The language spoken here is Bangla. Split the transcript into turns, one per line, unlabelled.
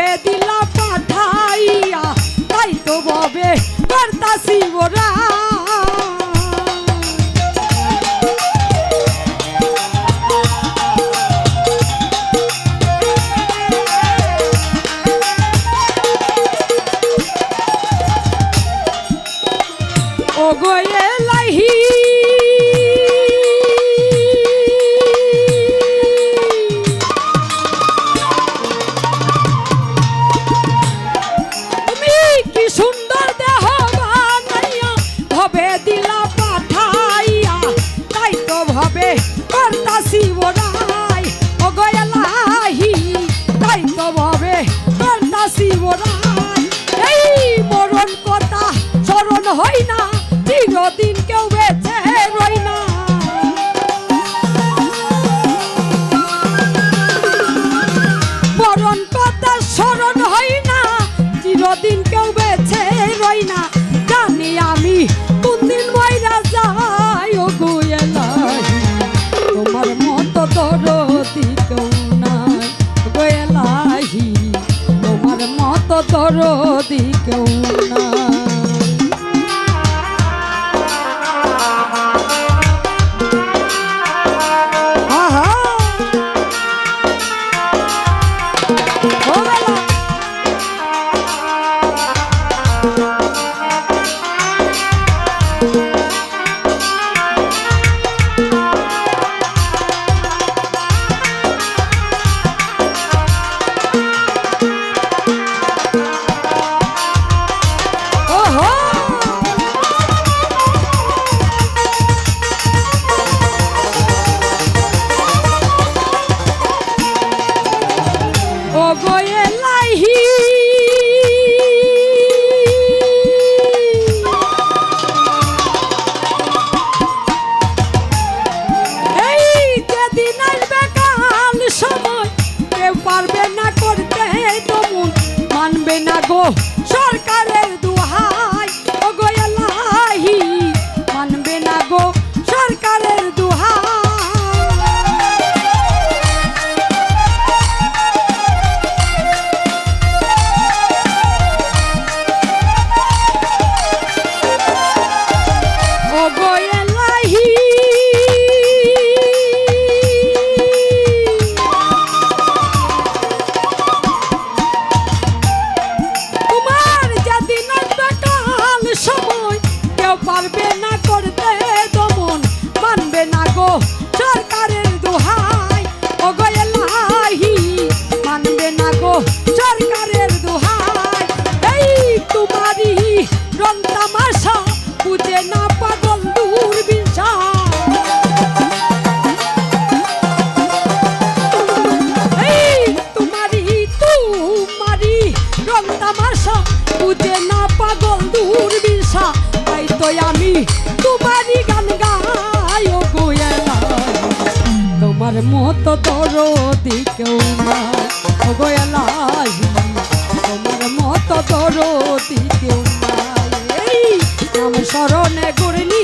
বেদিলা পাঠাইয়া তাই তো ববে করতাছি ওর। চিরদিন কেউ বেঁচে রই না। মরণ কথা স্মরণ হয় না, চিরদিন কেউ বেছে রই না। জানি আমি কোন দিন ময়রা যাই ও গোয়েলাই তোমার মতো দরদি কেউ নাই। গোয়েলাহি তোমার মতো দরদি কেউ নাই। ও গোয়েলাহি এই যেদিন আসবে কাল সময়, কেউ পারবে না করতে দমন মানবে না গো সরকারের তামাশা বুঝে না পাগল দূর বিশা। তাই তো আমি তোমারই গান গাই গোয়েলা তোমার মতো দরদি দিকেও না ও গোয়েলাই তোমার মতো দরদি দিকেও না এই নাম স্মরণে গুরনি